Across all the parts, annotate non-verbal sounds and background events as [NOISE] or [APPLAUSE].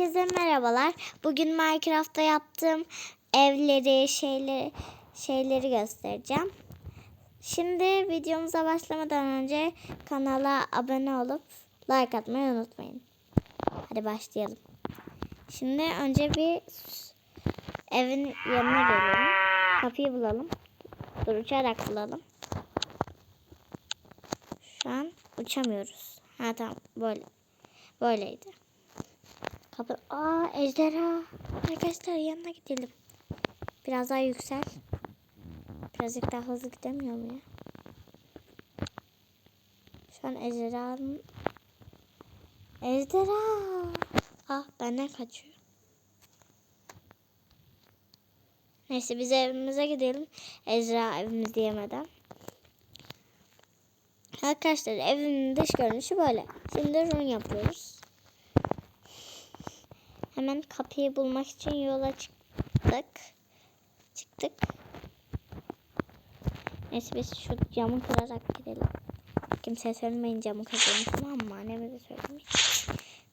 Herkese merhabalar. Bugün Minecraft'ta yaptığım evleri, şeyleri, şeyleri göstereceğim. Şimdi videomuza başlamadan önce kanala abone olup like atmayı unutmayın. Hadi başlayalım. Şimdi önce bir evin yanına gelelim. Kapıyı bulalım. Dur uçarak bulalım. Şu an uçamıyoruz. Ha tamam böyle. Böyleydi. Kapı... Aa ejderha. Arkadaşlar yanına gidelim. Biraz daha yüksel. Birazcık daha hızlı gidemiyor mu ya? Şu an ejderhanın... Ejderha. Ah benden kaçıyor. Neyse biz evimize gidelim. Ejderha evimiz diyemeden. Arkadaşlar evimin dış görünüşü böyle. Şimdi run yapıyoruz. Hemen kapıyı bulmak için yola çıktık. Çıktık. Neyse biz şu camı kırarak gidelim. Kimseye söylemeyin camı kırdığımı tamam mı? Anneme de söylemeyin.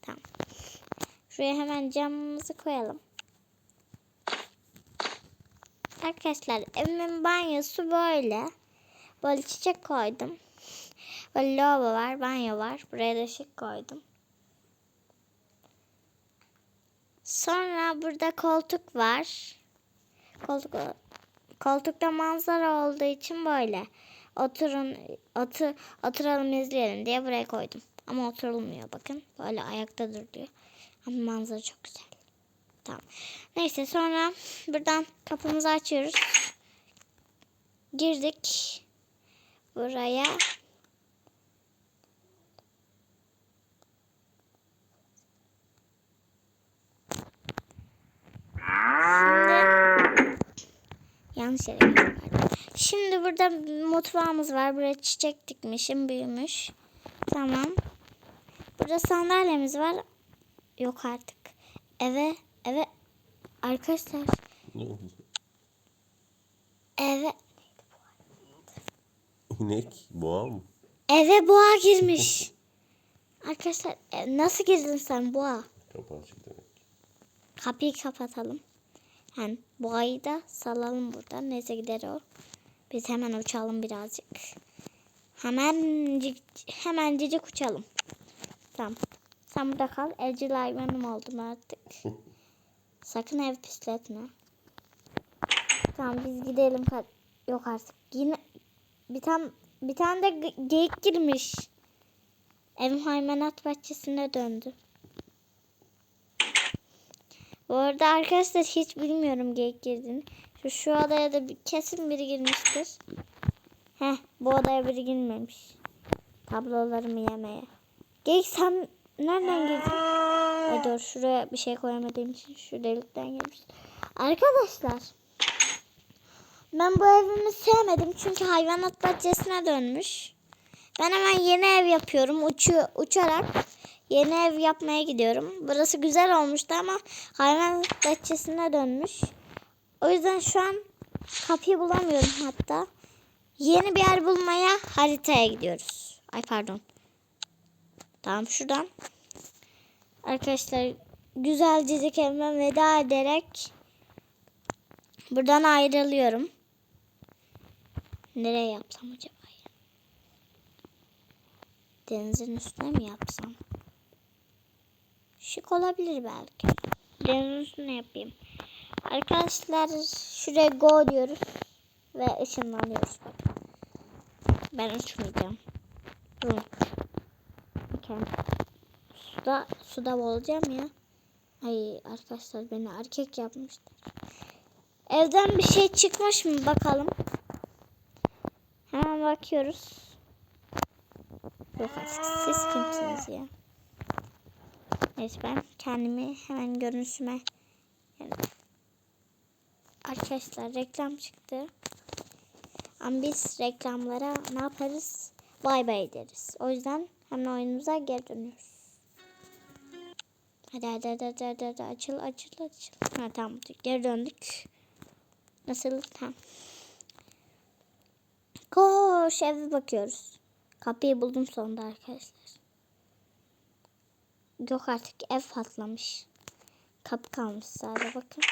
Tamam. Şuraya hemen camımızı koyalım. Arkadaşlar evimin banyosu böyle. Böyle çiçek koydum. Böyle lavabo var, banyo var. Buraya da ışık koydum. Sonra burada koltuk var. Koltuk koltukta manzara olduğu için böyle. Oturun otur, oturalım izleyelim diye buraya koydum. Ama oturulmuyor bakın. Böyle ayakta dur diyor. Ama manzara çok güzel. Tamam. Neyse sonra buradan kapımızı açıyoruz. Girdik. Buraya Şimdi yanlış yere geldim. Şimdi burada mutfağımız var. Buraya çiçek dikmişim, büyümüş. Tamam. Burada sandalyemiz var. Yok artık. Eve, eve arkadaşlar Ne oldu? eve İnek, boğa mı? eve boğa girmiş. Arkadaşlar e, nasıl girdin sen boğa? Kapı açık demek. Kapıyı kapatalım. Hem boğayı da salalım buradan. Neyse gider o. Biz hemen uçalım birazcık. Hemen hemencik uçalım. Tamam. Sen burada kal. Evcil hayvanım oldum artık. [LAUGHS] Sakın ev pisletme. Tamam biz gidelim. Yok artık. Yine bir tane bir tane de ge- geyik girmiş. Evim hayvanat bahçesine döndü. Bu arada arkadaşlar hiç bilmiyorum geyik girdiğini. Şu, şu odaya da bir, kesin biri girmiştir. Heh bu odaya biri girmemiş. Tablolarımı yemeye. Geyik sen nereden girdin? Ay dur şuraya bir şey koyamadığım için şu delikten girmiş. Arkadaşlar. Ben bu evimi sevmedim çünkü hayvanat bahçesine dönmüş. Ben hemen yeni ev yapıyorum. Uçu, uçarak yeni ev yapmaya gidiyorum. Burası güzel olmuştu ama hayvan bahçesine dönmüş. O yüzden şu an kapıyı bulamıyorum hatta. Yeni bir yer bulmaya haritaya gidiyoruz. Ay pardon. Tamam şuradan. Arkadaşlar güzelcecik evime veda ederek buradan ayrılıyorum. Nereye yapsam acaba? Denizin üstüne mi yapsam? Şık olabilir belki. Denizin üstüne yapayım. Arkadaşlar şuraya go diyoruz. Ve ışınlanıyoruz. Bakın. Ben uçmayacağım. Dur. Bakın. Suda, suda olacağım ya. Ay arkadaşlar beni erkek yapmışlar. Evden bir şey çıkmış mı bakalım. Hemen bakıyoruz. Yok artık siz kimsiniz ya? Neyse ben kendimi hemen görünüşüme yani Arkadaşlar reklam çıktı. Ama biz reklamlara ne yaparız? Bay bay deriz. O yüzden hemen oyunumuza geri dönüyoruz. Hadi hadi hadi hadi, hadi, hadi. açıl açıl açıl. Ha tamam geri döndük. Nasıl? Tamam. Koş eve bakıyoruz. Kapıyı buldum sonunda arkadaşlar. Yok artık ev patlamış. kapı kalmış sadece bakın.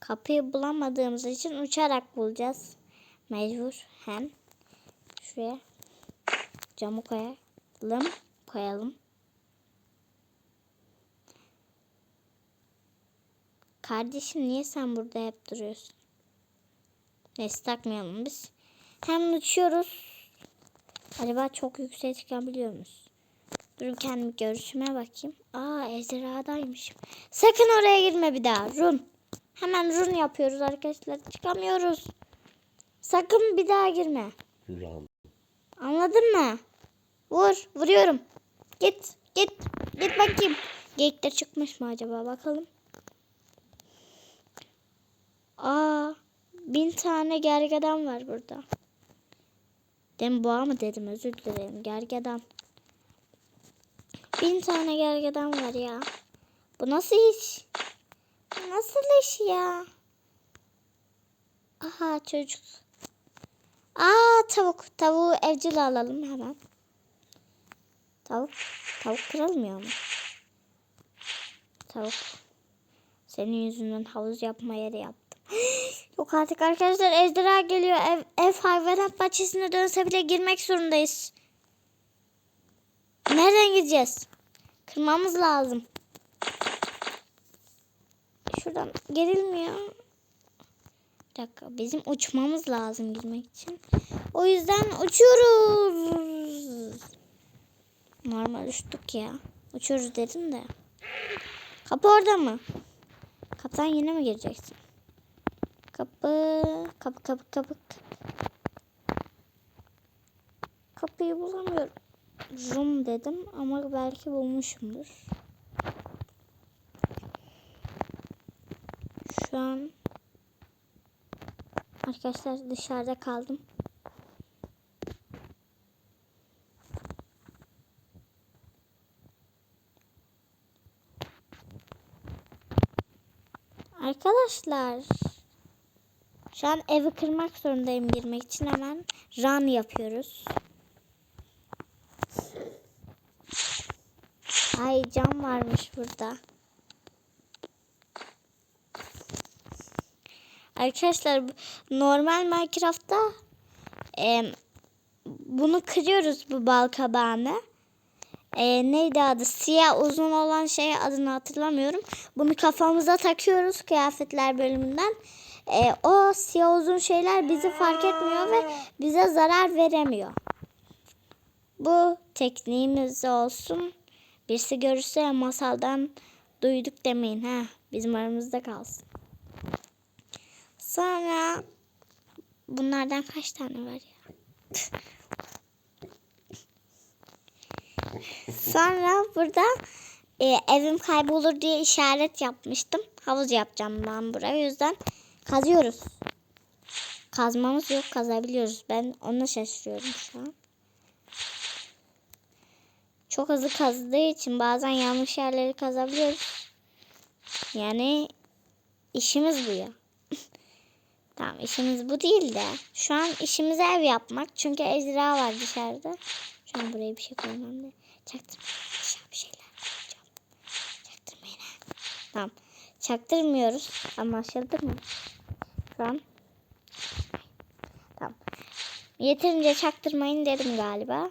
Kapıyı bulamadığımız için uçarak bulacağız. Mecbur hem şuraya camı koyalım. Koyalım. Kardeşim niye sen burada hep duruyorsun? Neyse takmayalım biz. Hem uçuyoruz. Acaba çok yükseğe çıkabiliyor muyuz? Durun kendim görüşüme bakayım. Aa ejderhadaymışım. Sakın oraya girme bir daha. Run. Hemen run yapıyoruz arkadaşlar. Çıkamıyoruz. Sakın bir daha girme. Run. Anladın mı? Vur. Vuruyorum. Git. Git. Git bakayım. Geyikte çıkmış mı acaba? Bakalım. Aa, bin tane gergedan var burada. Dem boğa mı dedim özür dilerim. Gergedan. Bin tane gergedan var ya. Bu nasıl iş? Bu Nasıl iş ya? Aha çocuk. Aa tavuk. Tavuğu evcil alalım hemen. Tavuk. Tavuk kırılmıyor mu? Tavuk. Senin yüzünden havuz yapma yeri yaptım. [GASPS] Yok artık arkadaşlar ejderha geliyor. Ev, ev hayvanat bahçesine dönse bile girmek zorundayız. Nereden gideceğiz? Kırmamız lazım. Şuradan gerilmiyor. Bir dakika bizim uçmamız lazım girmek için. O yüzden uçuyoruz. Normal uçtuk ya. Uçuyoruz dedim de. Kapı orada mı? Kaptan yine mi gireceksin? Kapı, kapı, kapı, kapı. Kapıyı bulamıyorum. Zoom dedim ama belki bulmuşumdur. Şu an arkadaşlar dışarıda kaldım. Arkadaşlar şu an evi kırmak zorundayım girmek için hemen run yapıyoruz. Ay cam varmış burada. Arkadaşlar normal Minecraft'ta e, bunu kırıyoruz bu bal kabağını. E, neydi adı? Siyah uzun olan şey adını hatırlamıyorum. Bunu kafamıza takıyoruz kıyafetler bölümünden. E, o siyah uzun şeyler bizi fark etmiyor ve bize zarar veremiyor. Bu tekniğimiz olsun. Birisi görürse masaldan duyduk demeyin. ha Bizim aramızda kalsın. Sonra bunlardan kaç tane var ya? Sonra burada e, evim kaybolur diye işaret yapmıştım. Havuz yapacağım ben buraya. O yüzden kazıyoruz. Kazmamız yok kazabiliyoruz. Ben ona şaşırıyorum şu an. Çok hızlı kazdığı için bazen yanlış yerleri kazabiliyoruz. Yani işimiz bu ya. [LAUGHS] tamam işimiz bu değil de şu an işimiz ev yapmak. Çünkü ejderha var dışarıda. Şu an buraya bir şey koymam da. Çaktırmayın. Bir şeyler koyacağım. Çaktırmayın. Tamam. Çaktırmıyoruz. Anlaşıldı mı? An. Tamam. Yeterince çaktırmayın dedim galiba.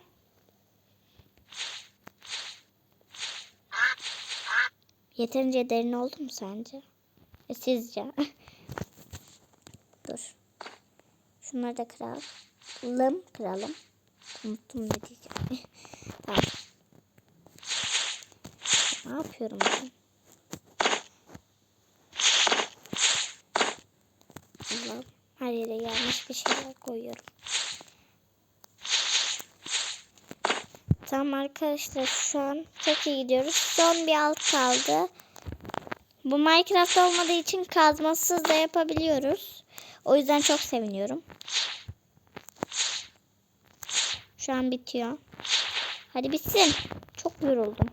Yeterince derin oldu mu sence? E, sizce? [LAUGHS] Dur. Şunları da kıralım. Kıralım. Unuttum ne diyeceğim. [LAUGHS] tamam. Ne yapıyorum ben? Her yere yanlış bir şeyler koyuyorum. Tamam arkadaşlar şu an çok iyi gidiyoruz. Son bir alt kaldı. Bu Minecraft olmadığı için kazmasız da yapabiliyoruz. O yüzden çok seviniyorum. Şu an bitiyor. Hadi bitsin. Çok yoruldum.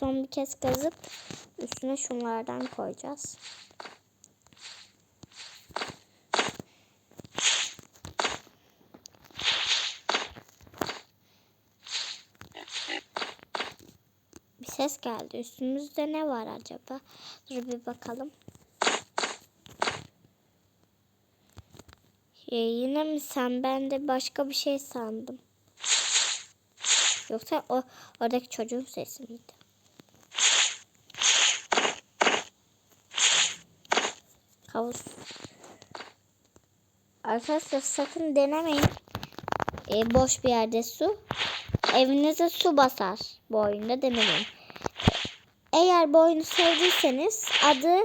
son bir kez kazıp üstüne şunlardan koyacağız. Bir ses geldi. Üstümüzde ne var acaba? Dur bir bakalım. Ee, yine mi sen? Ben de başka bir şey sandım. Yoksa o oradaki çocuğun sesi miydi? Havuz. Arkadaşlar sakın denemeyin. Ee, boş bir yerde su. Evinize su basar bu oyunda denemeyin. Eğer bu oyunu sevdiyseniz adı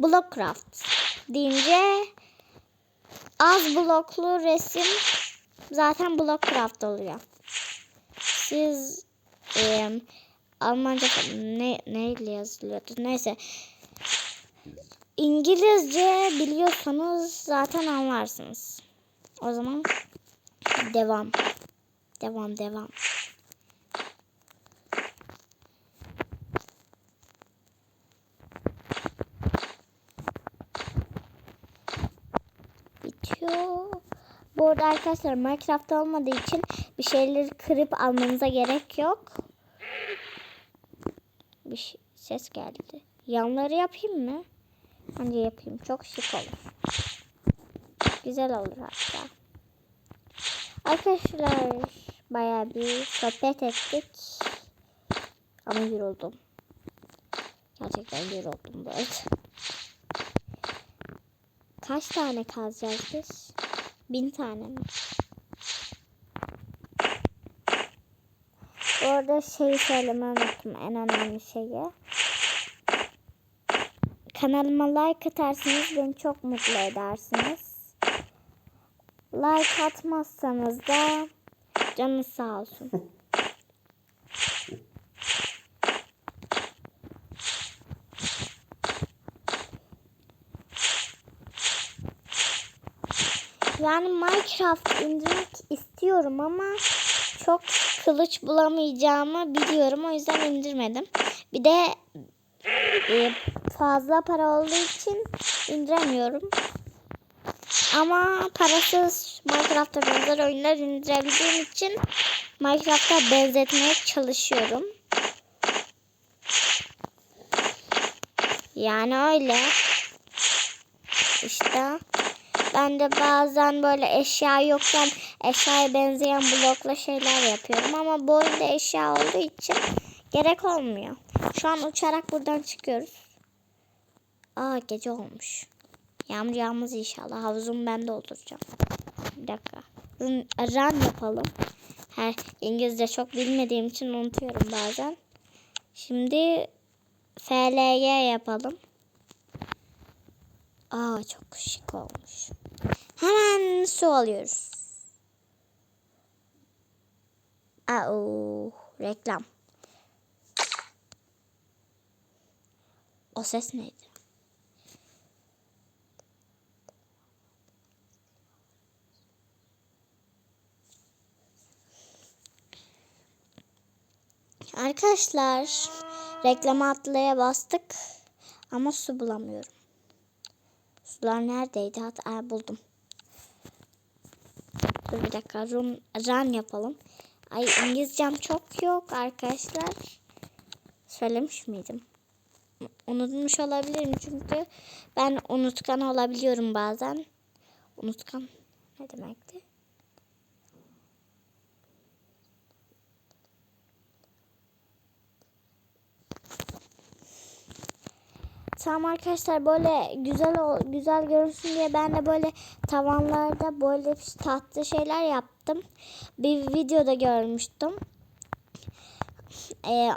Blockcraft deyince az bloklu resim zaten Blockcraft oluyor. Siz e, Almanca ne neyle yazılıyordu? Neyse. İngilizce biliyorsanız zaten anlarsınız. O zaman devam. Devam devam. Bitiyor. Bu arada arkadaşlar Minecraft olmadığı için bir şeyleri kırıp almanıza gerek yok. Bir şey- ses geldi. Yanları yapayım mı? Bence yapayım. Çok şık olur. Güzel olur hatta. Arkadaşlar bayağı bir sohbet ettik. Ama yoruldum. Gerçekten yoruldum bu arada. Kaç tane kazacağız biz? Bin tane mi? Bu arada şeyi söylemeyi unuttum. En önemli şeyi. Kanalıma like atarsanız beni çok mutlu edersiniz. Like atmazsanız da canınız sağ olsun. Yani Minecraft indirmek istiyorum ama çok kılıç bulamayacağımı biliyorum. O yüzden indirmedim. Bir de e, fazla para olduğu için indiremiyorum. Ama parasız Minecraft'a benzer oyunlar indirebildiğim için Minecraft'a benzetmeye çalışıyorum. Yani öyle. İşte ben de bazen böyle eşya yokken eşyaya benzeyen blokla şeyler yapıyorum ama bu oyunda eşya olduğu için gerek olmuyor. Şu an uçarak buradan çıkıyoruz. Aa gece olmuş. Yağmur yağmaz inşallah. Havuzumu ben dolduracağım. Bir dakika. Run, yapalım. Her İngilizce çok bilmediğim için unutuyorum bazen. Şimdi FLG yapalım. Aa çok şık olmuş. Hemen su alıyoruz. Aa, reklam. O ses neydi? Arkadaşlar reklama atlaya bastık ama su bulamıyorum. Sular neredeydi? Hatta buldum. Dur bir dakika run, run yapalım. Ay İngilizcem çok yok arkadaşlar. Söylemiş miydim? Unutmuş olabilirim çünkü ben unutkan olabiliyorum bazen. Unutkan ne demekti? Tamam arkadaşlar böyle güzel güzel görünsün diye ben de böyle tavanlarda böyle tatlı şeyler yaptım. Bir videoda görmüştüm. Ee,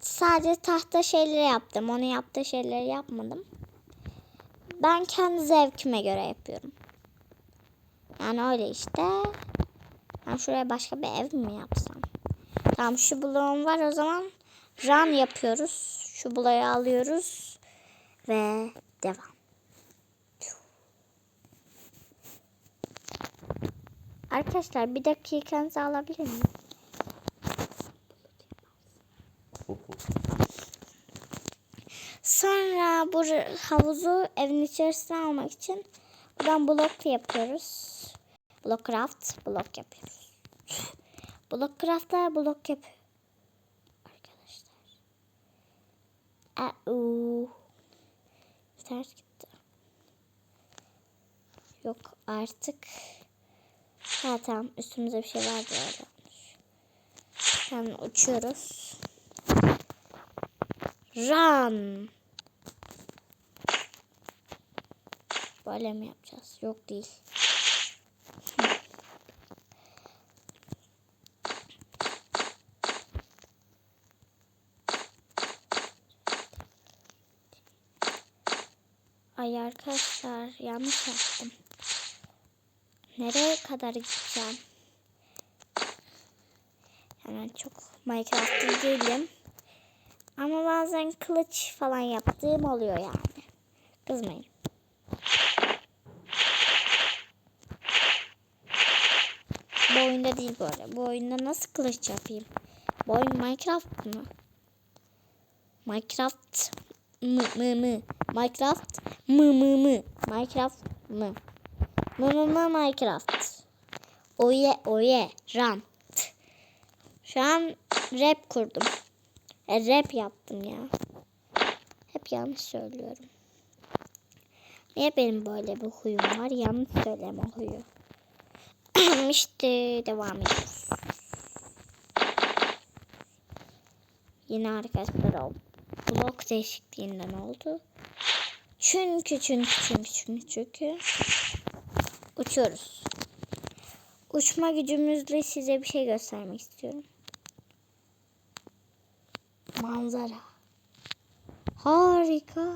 sadece tahta şeyleri yaptım. Onu yaptığı şeyleri yapmadım. Ben kendi zevkime göre yapıyorum. Yani öyle işte. Ben şuraya başka bir ev mi yapsam? Tamam şu bloğum var o zaman run yapıyoruz. Şu bloğu alıyoruz ve devam. Arkadaşlar bir dakikanızı alabilir miyim? Sonra bu havuzu evin içerisine almak için buradan blok yapıyoruz. Blockcraft blok yapıyoruz. Blockcraft'ta blok yap. Arkadaşlar. Au. Ters gitti. Yok artık. Ha tamam üstümüze bir şey vardı orada. Hemen uçuyoruz. Run. Böyle mi yapacağız? Yok değil. Ay arkadaşlar yanlış yaptım. Nereye kadar gideceğim? Hemen çok Minecraft'ta değilim. Ama bazen kılıç falan yaptığım oluyor yani. Kızmayın. Bu oyunda değil böyle. Bu oyunda nasıl kılıç yapayım? Bu oyun Minecraft mı? Minecraft mı mı mı? Minecraft mı mı mı? Minecraft mı? Mı mı mı Minecraft? Oye oye ram. Şu an rap kurdum. E, rap yaptım ya. Hep yanlış söylüyorum. Niye benim böyle bir huyum var? Yanlış söyleme huyu. [CLEARS THROAT] işte devam ediyoruz. Yine arkadaşlar o blok değişikliğinden oldu. Çünkü çünkü çünkü çünkü çünkü uçuyoruz. Uçma gücümüzle size bir şey göstermek istiyorum. Manzara. Harika.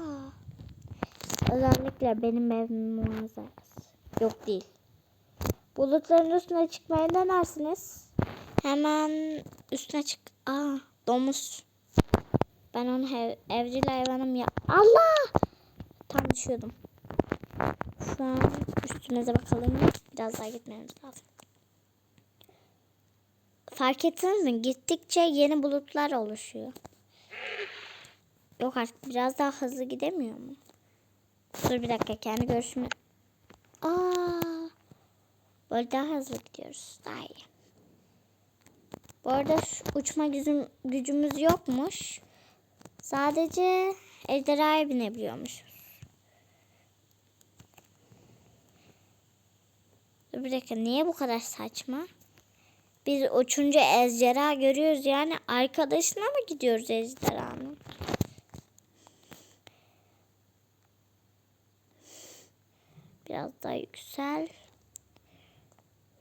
Özellikle benim evimin manzarası. Yok değil. Bulutların üstüne çıkmaya denersiniz. Hemen üstüne çık. Aa domuz. Ben onu ev, evcil hayvanım ya. Allah! Tam düşüyordum. Şu an üstümüze bakalım. Biraz daha gitmemiz lazım. Fark ettiniz mi? Gittikçe yeni bulutlar oluşuyor. Yok artık biraz daha hızlı gidemiyor mu? Dur bir dakika kendi görüşümü. Aa, böyle daha hızlı gidiyoruz. Daha iyi. Bu arada şu uçma gücüm, gücümüz yokmuş. Sadece ejderhaya binebiliyormuşuz. Bir dakika niye bu kadar saçma? Biz uçunca ejderha görüyoruz yani arkadaşına mı gidiyoruz ejderhanın? Biraz daha yüksel.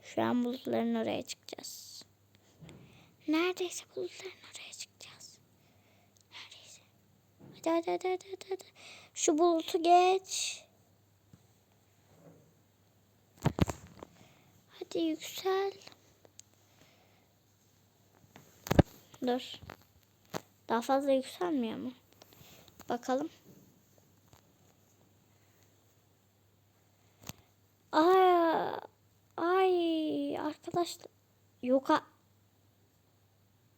Şu an bulutların oraya çıkacağız. Neredeyse bulutların oraya çıkacağız. Neredeyse. Hadi hadi hadi hadi. hadi. Şu bulutu geç. Hadi yüksel. Dur. Daha fazla yükselmiyor mu? Bakalım. Ay, ay arkadaşlar. Yok a-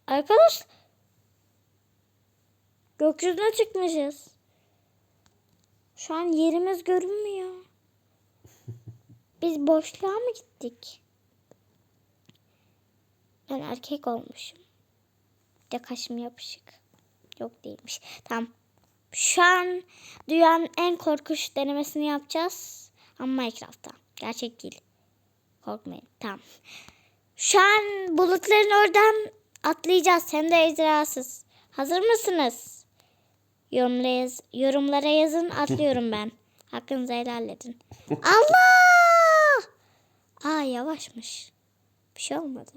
Arkadaş. Gökyüzüne çıkmışız. Şu an yerimiz görünmüyor. [LAUGHS] Biz boşluğa mı gittik? Ben erkek olmuşum. Bir de kaşım yapışık. Yok değilmiş. Tamam. Şu an dünyanın en korkunç denemesini yapacağız. Ama Minecraft'ta. Gerçek değil. Korkmayın. Tamam. Şu an bulutların oradan atlayacağız. Hem de ejderhasız. Hazır mısınız? Yorumlara, yaz- yorumlara yazın. Atlıyorum ben. [LAUGHS] Hakkınızı helal edin. Allah! Aa yavaşmış. Bir şey olmadı.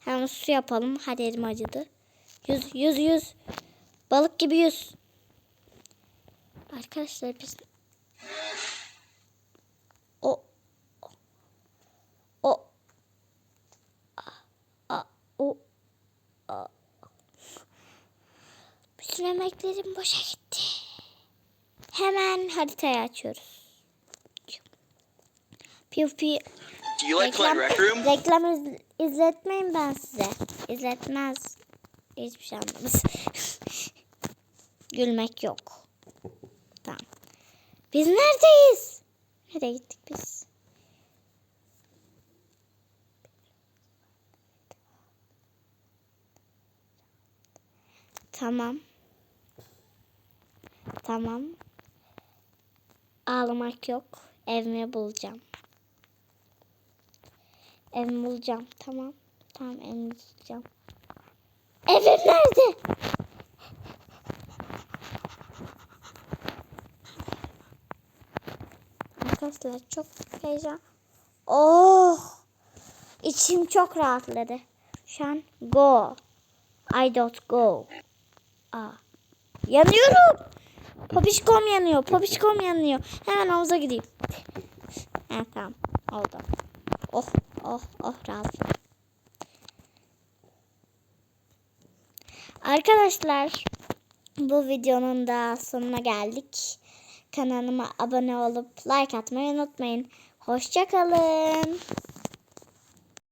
Hemen su yapalım. Hadi elim acıdı. Yüz, yüz, yüz. Balık gibi yüz. Arkadaşlar biz... O... O... A, o... A. Bütün emeklerim boşa gitti. Hemen haritayı açıyoruz. Piu piu. Do you like playing Rec Room? reklam iz- izletmeyin ben size. İzletmez. Hiçbir şey anlamaz. [LAUGHS] Gülmek yok. Tamam. Biz neredeyiz? Nereye gittik biz? Tamam. Tamam. Ağlamak yok. Evimi bulacağım. Evimi bulacağım. Tamam. Tamam evimi bulacağım. Evim nerede? Arkadaşlar çok heyecan. Oh! İçim çok rahatladı. Şu an go. I don't go. Aa. Yanıyorum. Popişkom yanıyor. Popişkom yanıyor. Hemen havuza gideyim. Ha, tamam. Oldu. Oh oh oh rahatladım. Arkadaşlar bu videonun da sonuna geldik. Kanalıma abone olup like atmayı unutmayın. Hoşçakalın.